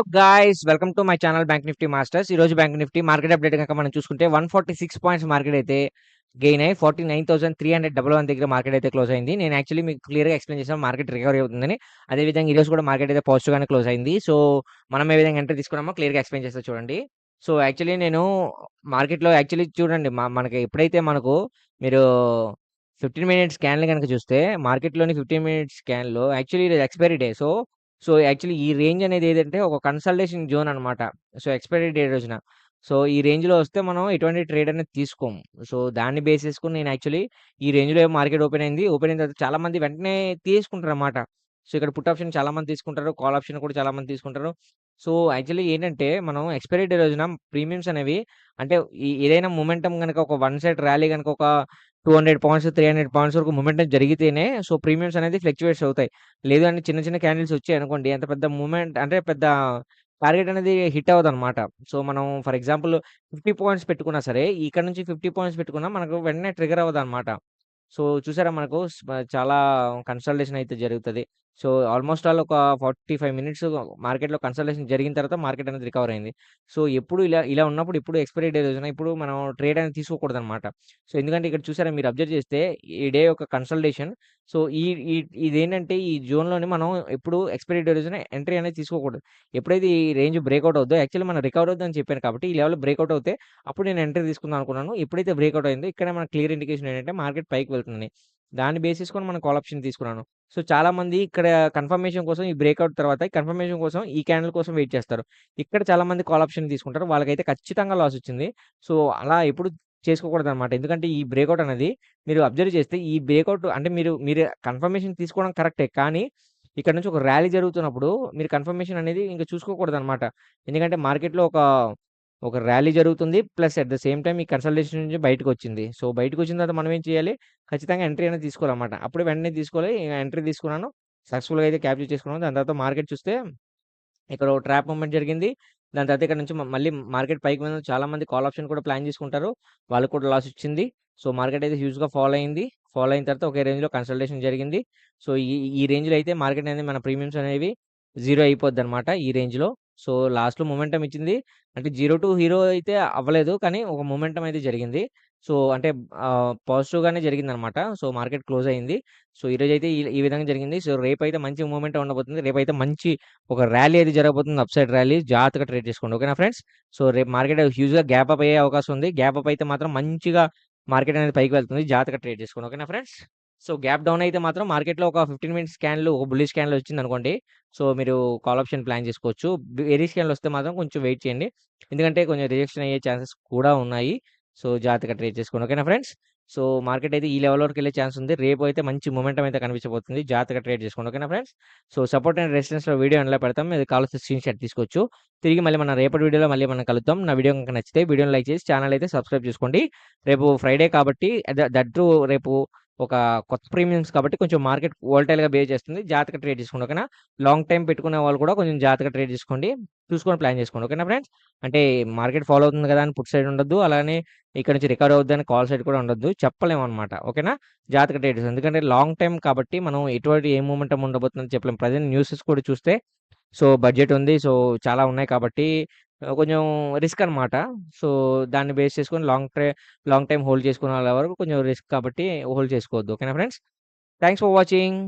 Hello guys welcome to my channel bank nifty masters ఈ రోజు bank nifty market update కనుక మనం చూసుకుంటే one forty six points market అయితే గెయిన్ అయ్యి forty nine thousand three hundred double one దగ్గర market అయితే క్లోజ్ అయింది. నేను యాక్చువల్లీ మీకు క్లియర్గా ఎక్స్ప్లెయిన్ చేసాను మార్కెట్ రికవరీ అవుతుందని. అదేవిధంగా ఈ రోజు కూడా మార్కెట్ అయితే పాజిటివ్ గానే క్లోజ్ అయింది. సో మనం ఏ విధంగా ఎంట్రీ తీసుకున్నామో క్లియర్గా ఎక్స్ప్లెయిన్ చేస్తా చూడండి. సో యాక్చువల్లీ నేను మార్కెట్లో యాక్చువల్లీ చూడండి మనకి ఎప్పుడైతే మనకు మీరు ఫిఫ్టీన్ మినిట్స్ స్కాన్లు కనుక చూస్తే మార్కెట్లోని ఫిఫ్టీన్ మినిట్స్ స్కాన్లో యాక్చువల్లీ ఇది expiry day so so actually ఈ రేంజ్ అనేది ఏదంటే ఒక కన్సల్టేషన్ జోన్ అనమాట సో ఎక్స్పైరీ డేట్ రోజున. సో ఈ రేంజ్లో వస్తే మనం ఎటువంటి ట్రేడ్ అనేది తీసుకోము. సో దాన్ని బేస్ చేసుకుని నేను యాక్చువల్లీ ఈ రేంజ్లో మార్కెట్ ఓపెన్ అయింది. ఓపెన్ అయిన తర్వాత చాలా మంది వెంటనే తీసుకుంటారు అనమాట సో ఇక్కడ పుట్ ఆప్షన్ చాలా మంది తీసుకుంటారు. కాల్ ఆప్షన్ కూడా చాలా మంది తీసుకుంటారు. సో యాక్చువల్లీ ఏంటంటే మనం ఎక్స్పైరీ డే రోజున ప్రీమియమ్స్ అనేవి అంటే ఏదైనా మూమెంటం కనుక ఒక వన్ సైడ్ ర్యాలీ కనుక ఒక two hundred points three hundred points వరకు మూమెంట్ జరిగితేనే సో ప్రీమియమ్స్ అనేది ఫ్లక్చువేట్స్ అవుతాయి. లేదు అంటే చిన్న చిన్న క్యాండిల్స్ వచ్చాయి అనుకోండి అంత పెద్ద మూమెంట్ అంటే పెద్ద టార్గెట్ అనేది హిట్ అవ్వదు అనమాట సో మనం ఫర్ ఎగ్జాంపుల్ ఫిఫ్టీ పాయింట్స్ పెట్టుకున్నా సరే ఇక్కడ నుంచి ఫిఫ్టీ పాయింట్స్ పెట్టుకున్నా మనకు వెంటనే ట్రిగర్ అవ్వదు అనమాట సో చూసారా మనకు చాలా కన్సల్టేషన్ అయితే జరుగుతుంది. సో ఆల్మోస్ట్ ఆల్ ఒక ఫార్టీ ఫైవ్ మినిట్స్ మార్కెట్లో కన్సల్టేషన్ జరిగిన తర్వాత మార్కెట్ అనేది రికవర్ అయింది. సో ఎప్పుడు ఇలా ఇలా ఉన్నప్పుడు ఇప్పుడు ఎక్స్పైరీ డే రోజున ఇప్పుడు మనం ట్రేడ్ అనేది తీసుకోకూడదు అనమాట సో ఎందుకంటే ఇక్కడ చూసారా మీరు అబ్జర్వ్ చేస్తే ఈ డే యొక్క కన్సల్టేషన్ సో ఈ ఇదేంటంటే ఈ జోన్లోనే మనం ఎప్పుడు ఎక్స్పైరీ డే రోజున ఎంట్రీ అనేది తీసుకోకూడదు. ఎప్పుడైతే ఈ రేంజ్ బ్రేక్అవుట్ అవుతుందో యాక్చువల్లీ మనం రికవర్ అవుతుందని చెప్పాను కాబట్టి ఈ లెవెల్ బ్రేక్అవుట్ అవుతే అప్పుడు నేను ఎంట్రీ తీసుకుందాం అనుకున్నాను. ఎప్పుడైతే బ్రేక్అవుట్ అయిందో ఇక్కడ మన క్లియర్ ఇండికేషన్ ఏంటంటే మార్కెట్ పైకి వెళ్తుంది. దాన్ని బేస్ చేసుకొని మనం కాల్ ఆప్షన్ తీసుకున్నాను. సో చాలా మంది ఇక్కడ కన్ఫర్మేషన్ కోసం ఈ బ్రేక్అవుట్ తర్వాత కన్ఫర్మేషన్ కోసం ఈ క్యాండిల్ కోసం వెయిట్ చేస్తారు. ఇక్కడ చాలా మంది కాల్ ఆప్షన్ తీసుకుంటారు. వాళ్ళకైతే ఖచ్చితంగా లాస్ వచ్చింది. సో అలా ఎప్పుడు చేసుకోకూడదు అనమాట ఎందుకంటే ఈ బ్రేక్అవుట్ అనేది మీరు అబ్జర్వ్ చేస్తే ఈ బ్రేక్అవుట్ అంటే మీరు మీరు కన్ఫర్మేషన్ తీసుకోవడం కరెక్టే. కానీ ఇక్కడ నుంచి ఒక ర్యాలీ జరుగుతున్నప్పుడు మీరు కన్ఫర్మేషన్ అనేది ఇంకా చూసుకోకూడదు అనమాట ఎందుకంటే మార్కెట్లో ఒక ఒక ర్యాలీ జరుగుతుంది. Plus at the same time ఈ కన్సల్టేషన్ నుంచి బయటకు వచ్చింది సో బయటకు వచ్చిన తర్వాత మనం ఏం చేయాలి? ఖచ్చితంగా ఎంట్రీ అనేది తీసుకోవాలన్నమాట. అప్పుడు వెంటనే తీసుకోవాలి. ఎంట్రీ తీసుకున్నాను. సక్సెస్ఫుల్గా అయితే క్యాప్చర్ చేసుకున్నాను. దాని తర్వాత మార్కెట్ చూస్తే ఇక్కడ ట్రాప్ మూమెంట్ జరిగింది. దాని తర్వాత ఇక్కడ నుంచి మళ్ళీ మార్కెట్ పైకి మీద చాలా మంది కాల్ ఆప్షన్ కూడా ప్లాన్ చేసుకుంటారు. వాళ్ళకి కూడా లాస్ వచ్చింది సో మార్కెట్ అయితే హ్యూజ్గా ఫాలో అయింది. ఫాలో అయిన తర్వాత ఒకే రేంజ్లో కన్సల్టేషన్ జరిగింది. సో ఈ ఈ రేంజ్లో అయితే మార్కెట్ అనేది మన ప్రీమియమ్స్ అనేవి జీరో అయిపోద్ది అనమాట ఈ రేంజ్లో. సో లాస్ట్లో మొమెంటం ఇచ్చింది. అంటే జీరో టు హీరో అయితే అవ్వలేదు. కానీ ఒక మొమెంటం అయితే జరిగింది. సో అంటే పాజిటివ్గానే జరిగింది అనమాట సో మార్కెట్ క్లోజ్ అయింది. సో ఈరోజు అయితే ఈ ఈ విధంగా జరిగింది. సో రేపు అయితే మంచి మూమెంట్ ఉండబోతుంది. రేపు అయితే మంచి ఒక ర్యాలీ అయితే జరగబోతుంది. అప్సైడ్ ర్యాలీ జాగ్రత్తగా ట్రేడ్ చేసుకోండి. ఓకేనా ఫ్రెండ్స్? సో రేపు మార్కెట్ హ్యూజ్గా గ్యాప్ అప్ అయ్యే అవకాశం ఉంది. గ్యాప్ అప్ అయితే మాత్రం మంచిగా మార్కెట్ అనేది పైకి వెళ్తుంది. జాగ్రత్తగా ట్రేడ్ చేసుకోండి. ఓకేనా ఫ్రెండ్స్? సో గ్యాప్ డౌన్ అయితే మాత్రం మార్కెట్లో ఒక ఫిఫ్టీన్ మినిట్స్ స్కాన్లు ఒక బుల్లిష్ స్కాన్లు వచ్చింది అనుకోండి సో మీరు కాల్ ఆప్షన్ ప్లాన్ చేసుకోవచ్చు వెరీ స్కాన్లు వస్తే మాత్రం కొంచెం వెయిట్ చేయండి ఎందుకంటే కొంచెం రిజెక్షన్ అయ్యే ఛాన్సెస్ కూడా ఉన్నాయి సో జాగ్రత్తగా ట్రేడ్ చేసుకోండి ఓకేనా ఫ్రెండ్స్ సో మార్కెట్ అయితే ఈ లెవెల్ వరకు వెళ్ళే ఛాన్స్ ఉంది రేపు అయితే మంచి మూమెంటం అయితే కనిపించబోతుంది జాగ్రత్తగా ట్రేడ్ చేసుకోండి ఓకేనా ఫ్రెండ్స్ సో సపోర్ట్ అండ్ రెసిడెన్స్లో వీడియో ఎలా పెడతాం మీరు కావాల్సిన స్క్రీన్ షాట్ తీసుకోవచ్చు తిరిగి మళ్ళీ మన రేపటి వీడియోలో మళ్ళీ మనం కలుద్దాం నా వీడియో కనుక నచ్చితే వీడియోని లైక్ చేసి ఛానల్ అయితే సబ్స్క్రైబ్ చేసుకోండి రేపు ఫ్రైడే కాబట్టి దట్టు రేపు ఒక కొత్త ప్రీమియమ్స్ కాబట్టి కొంచెం మార్కెట్గా బే చేస్తుంది. జాగ్రత్తగా ట్రేడ్ చేసుకోండి ఓకేనా? లాంగ్ టైం పెట్టుకునే వాళ్ళు కూడా కొంచెం జాగ్రత్తగా ట్రేడ్ చేసుకోండి చూసుకొని ప్లాన్ చేసుకోండి. ఓకేనా ఫ్రెండ్స్? అంటే మార్కెట్ ఫాలో అవుతుంది కదా అని పుట్ సైడ్ ఉండొద్దు. అలానే ఇక్కడ నుంచి రికవర్ అవుద్ది అని కాల్ సైడ్ కూడా ఉండొద్దు. చెప్పలేము అనమాట ఓకేనా? జాగ్రత్తగా ట్రేడ్ చేసుకోండి ఎందుకంటే లాంగ్ టైం కాబట్టి మనం ఎటువంటి ఏ మూమెంటం ఉండబోతుందని చెప్పలేం. ప్రజెంట్ న్యూసెస్ కూడా చూస్తే సో బడ్జెట్ ఉంది. సో చాలా ఉన్నాయి కాబట్టి కొంచెం రిస్క్ అనమాట సో దాన్ని బేస్ చేసుకొని లాంగ్ ట్రే లాంగ్ టైం హోల్డ్ చేసుకునే వాళ్ళ వరకు కొంచెం రిస్క్ కాబట్టి హోల్డ్ చేసుకోవద్దు. ఓకేనా ఫ్రెండ్స్? Thanks for watching.